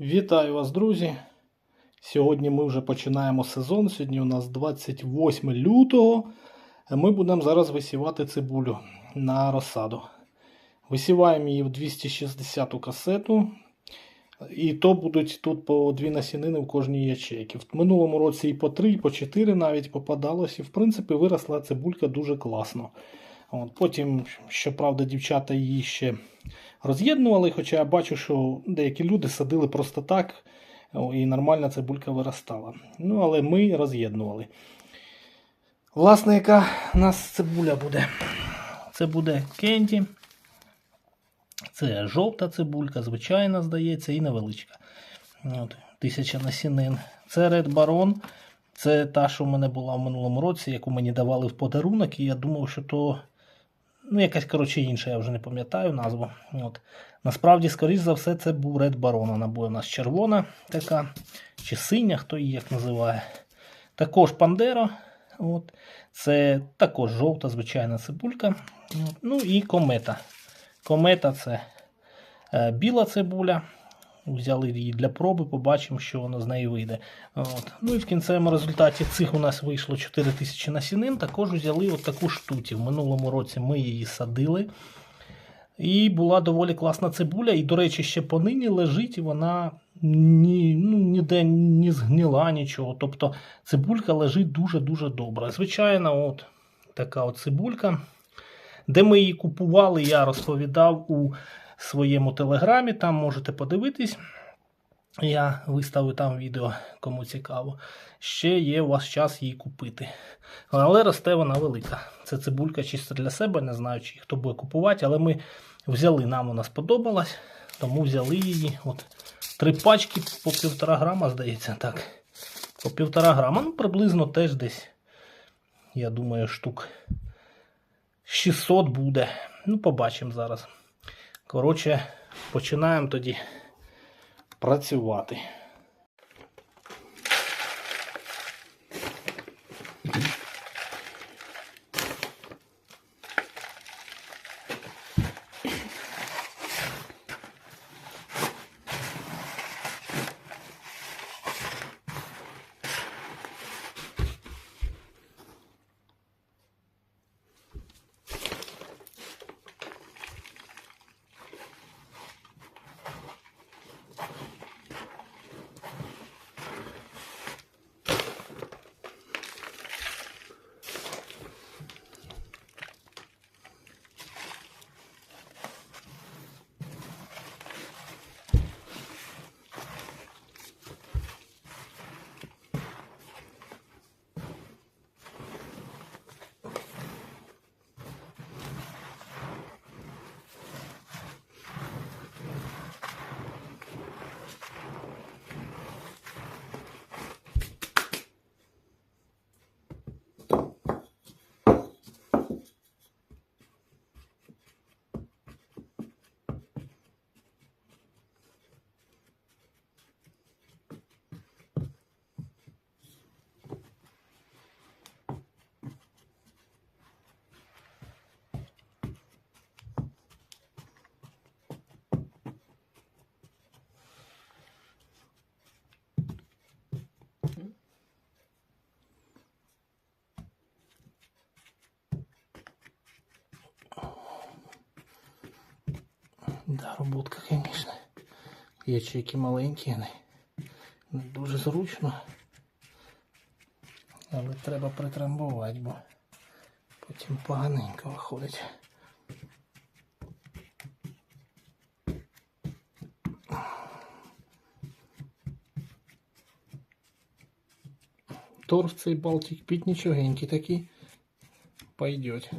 Вітаю вас, друзі! Сьогодні ми вже починаємо сезон. Сьогодні у нас 28 лютого. Ми будемо зараз висівати цибулю на розсаду. Висіваємо її в 260 касету. І то будуть тут по дві насінини в кожній ячейці. В минулому році і по 3, і по 4 навіть попадалось. І в принципі виросла цибулька дуже класно. От, Потім, щоправда, дівчата її ще роз'єднували, хоча я бачу, що деякі люди садили просто так, і нормальна цибулька виростала. Ну, але ми роз'єднували. Власне, яка у нас цибуля буде? Це буде кенді. Це жовта цибулька, звичайна, здається, і невеличка. От, Тисяча насінин. Це Red Baron. Це та, що в мене була в минулому році, яку мені давали в подарунок, і я думав, що то ну, якась коротше інша, я вже не пам'ятаю назву. От. Насправді, скоріш за все, це був Baron. Вона була у нас червона така, чи синя, хто її як називає. Також Пандера. От. Це також жовта, звичайна цибулька. Ну і комета. Комета це е, біла цибуля. Взяли її для проби, побачимо, що воно з неї вийде. От. Ну і в кінцевому результаті цих у нас вийшло 4000 насінин. Також взяли от таку штуті. В минулому році ми її садили. І була доволі класна цибуля. І, до речі, ще понині лежить, і вона ні, ну, ніде не згнила нічого. Тобто цибулька лежить дуже-дуже добре. Звичайно, от така от цибулька. Де ми її купували, я розповідав у своєму телеграмі. Там можете подивитись. Я виставив там відео, кому цікаво. Ще є у вас час її купити. Але росте вона велика. Це цибулька чисто для себе, не знаю, чи хто буде купувати, але ми взяли, нам вона сподобалась, тому взяли її. От Три пачки по півтора грама, здається, так. По півтора грама, ну приблизно теж десь, я думаю, штук 600 буде. Ну, побачимо зараз. Коротше, починаємо тоді працювати. Да, роботка, звісно. Ячейки маленькі, не, дуже зручно. Але треба притрамбувати, бо потім поганенько виходить. Торф цей Балтик під нічогенький такий пойдет.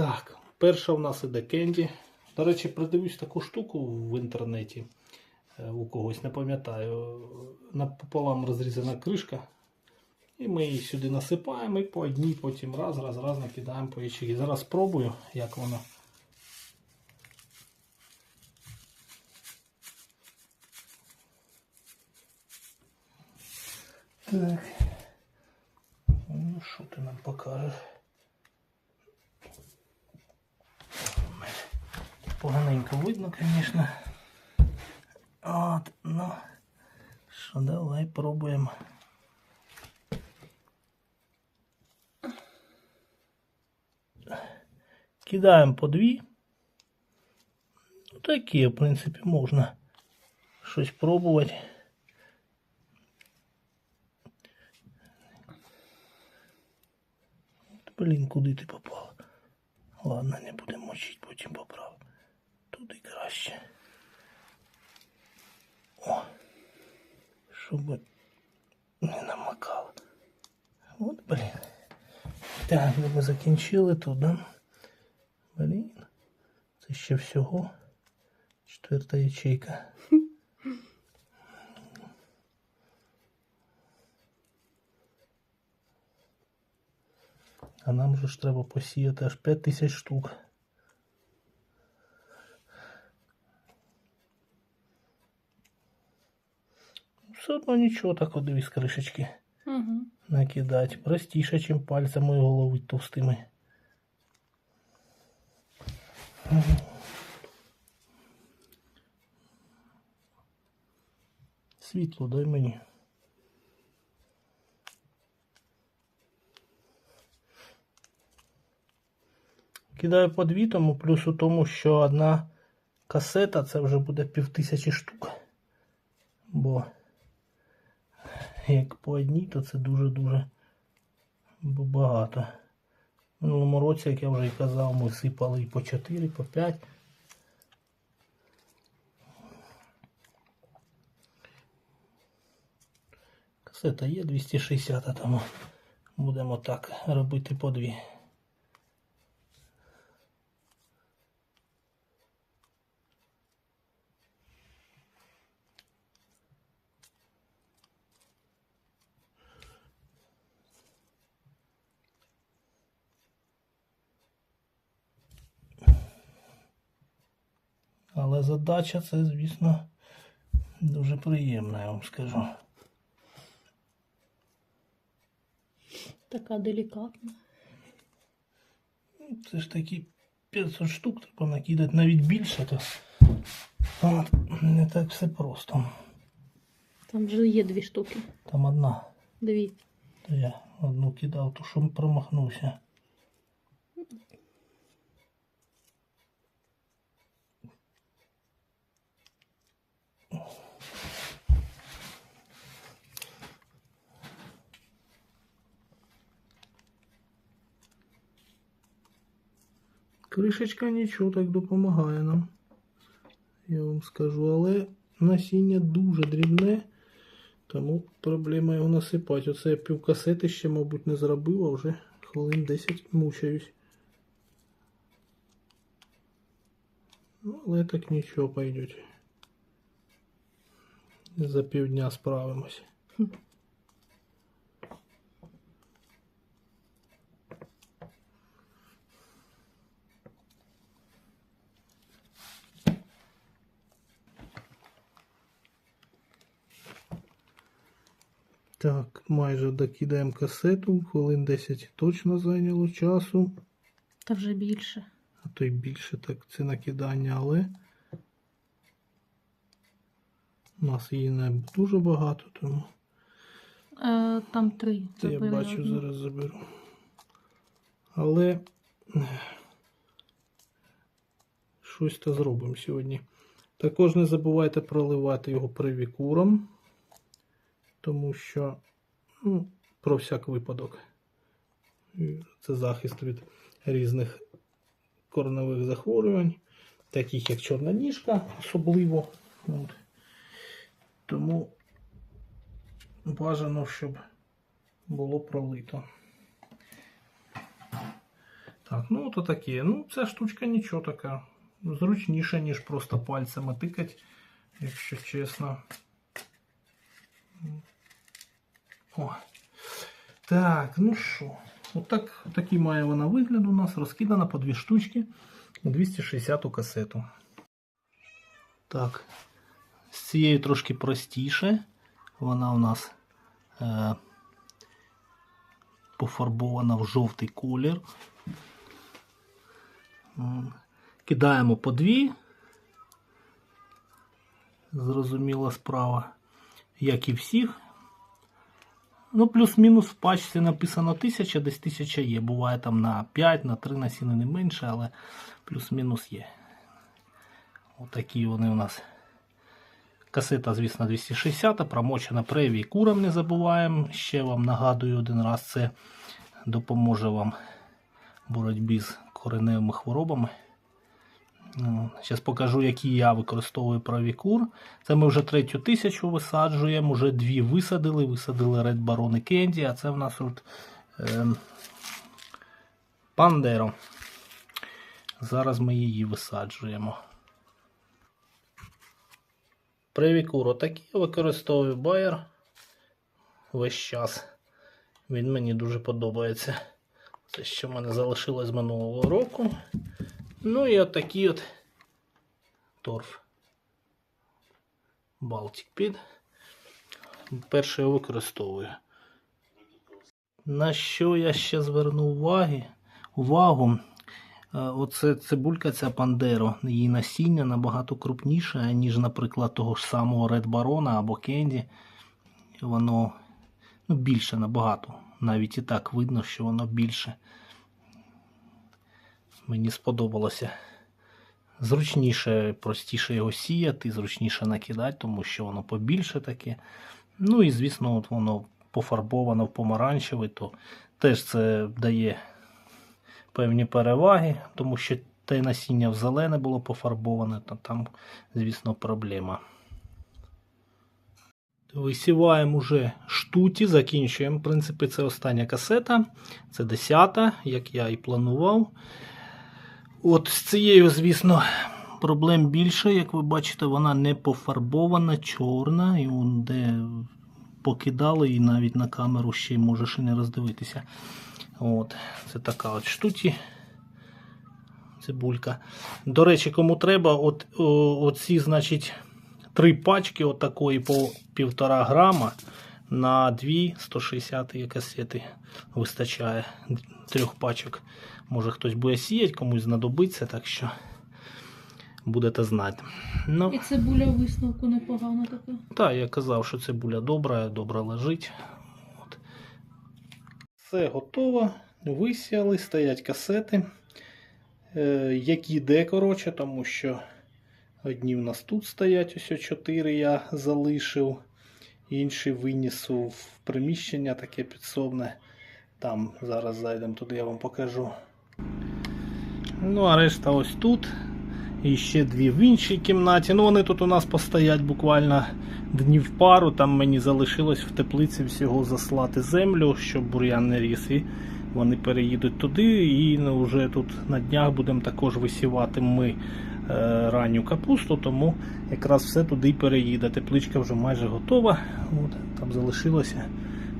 Так, перша в нас іде кенді. До речі, придивлюсь таку штуку в інтернеті. е, У когось не пам'ятаю. Напополам розрізана кришка. І ми її сюди насипаємо і по одній потім раз, раз, раз накидаємо по ячейки. Зараз спробую, як воно. Так. Ну, що ти нам покажеш? Поганенько видно, звісно. От, ну. Що, давай пробуємо. Кидаємо по дві. Ну, такі, в принципі, можна щось пробувати. Блін, куди ти попав? Ладно, не будемо мочити, потім поправ. Туди краще. О, щоб не намакало. От, блін. Так, ми закінчили тут, да? Блін. Це ще всього. Четверта ячейка. А нам же ж треба посіяти аж 5 тисяч штук. Все одно нічого так от дивись кришечки Угу. накидати. Простіше, чим пальцями його ловить товстими. Світло дай мені. Кидаю по дві, тому плюс у тому, що одна касета це вже буде пів тисячі штук. Бо як по одній, то це дуже-дуже багато. В минулому році, як я вже і казав, ми сипали і по 4, і по 5. Касета є 260, а тому будемо так робити по 2. Задача це, звісно, дуже приємна, я вам скажу. Така делікатна. Це ж такі 500 штук треба накидати, навіть більше, то не так все просто. Там вже є дві штуки. Там одна. Дві. То я одну кидав, то що промахнувся. Кришечка нічого так допомагає нам. Я вам скажу, але насіння дуже дрібне. Тому проблема його насипати. Оце я півкасети ще, мабуть, не зробив, а вже хвилин 10 мучаюсь. Ну, але так нічого пойдет. За півдня справимось. Так, майже докидаємо касету, хвилин 10 точно зайняло часу, Та вже більше. а то й більше так це накидання, але у нас її не дуже багато, тому Е, там три. це я бачу, одну. зараз заберу. Але щось то зробимо сьогодні. Також не забувайте проливати його привікуром, тому що ну, про всяк випадок. Це захист від різних корневих захворювань, таких як чорна ніжка, особливо. От. Тому бажано, щоб було пролито. Так, ну то таке. Ну, ця штучка нічого така. Зручніша, ніж просто пальцями тикати, якщо чесно. О. Так, ну що. Отак, такий має вона вигляд у нас. Розкидана по дві штучки у 260 касету. Так. З цією трошки простіше. Вона у нас е, пофарбована в жовтий колір. Кидаємо по дві. Зрозуміла справа, як і всіх. Ну, плюс-мінус в пачці написано 1000, десь 1000 є. Буває там на 5, на 3 насіни не менше, але плюс-мінус є. Отакі вони у нас. Касета, звісно, 260, промочена превій курам не забуваємо. Ще вам нагадую один раз, це допоможе вам в боротьбі з кореневими хворобами. Зараз покажу, які я використовую правікур. Це ми вже третю тисячу висаджуємо, вже дві висадили. Висадили Red Baron і Candy, а це в нас от е, Пандеро. Зараз ми її висаджуємо. Привікур отакий використовую Bayer весь час. Він мені дуже подобається. Це що в мене залишилось з минулого року. Ну і отакий от торф. Baltic Pit. Перше я використовую. На що я ще зверну уваги? увагу? Е, Оце цибулька ця Пандеро, її насіння набагато крупніше, ніж, наприклад, того ж самого Red Barona або Кенді. Воно ну, більше набагато. Навіть і так видно, що воно більше. Мені сподобалося. Зручніше, простіше його сіяти, зручніше накидати, тому що воно побільше таке. Ну і, звісно, от воно пофарбовано в помаранчевий, то теж це дає певні переваги, тому що те насіння в зелене було пофарбоване, то там, звісно, проблема. Висіваємо уже штуті, закінчуємо. В принципі, це остання касета. Це 10, як я і планував. От з цією, звісно, проблем більше. Як ви бачите, вона не пофарбована, чорна, і он де покидали, і навіть на камеру ще можеш і не роздивитися. От, Це така от штуті. Цибулька. До речі, кому треба, от, оці, значить, три пачки отакої по півтора грама на дві 160 касети вистачає трьох пачок. Може хтось буде сіяти, комусь знадобиться, так що будете знати. Ну, І цибуля в висновку непогана така. так, я казав, що цибуля добра, добре лежить. От. Все готово. Висіяли, стоять касети. Е, які де, коротше, тому що одні в нас тут стоять, ось 4 я залишив. Інші винісу в приміщення таке підсобне. Там зараз зайдемо туди, я вам покажу. Ну, а решта ось тут. І ще дві в іншій кімнаті. Ну, вони тут у нас постоять буквально днів пару. Там мені залишилось в теплиці всього заслати землю, щоб бур'ян не ріс. І вони переїдуть туди. І ну, вже тут на днях будемо також висівати ми е, ранню капусту, тому якраз все туди й переїде. Тепличка вже майже готова. От, там залишилося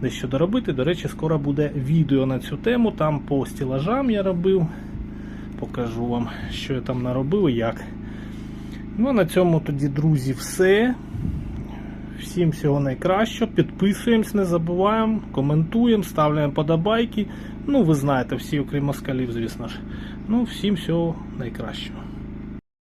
дещо доробити. До речі, скоро буде відео на цю тему. Там по стілажам я робив. Покажу вам, що я там наробив і як. Ну, на цьому тоді, друзі, все. Всім всього найкращого. Підписуємось, не забуваємо, коментуємо, ставляємо подобайки. Ну, ви знаєте, всі, окрім москалів, звісно ж. Ну, всім всього найкращого.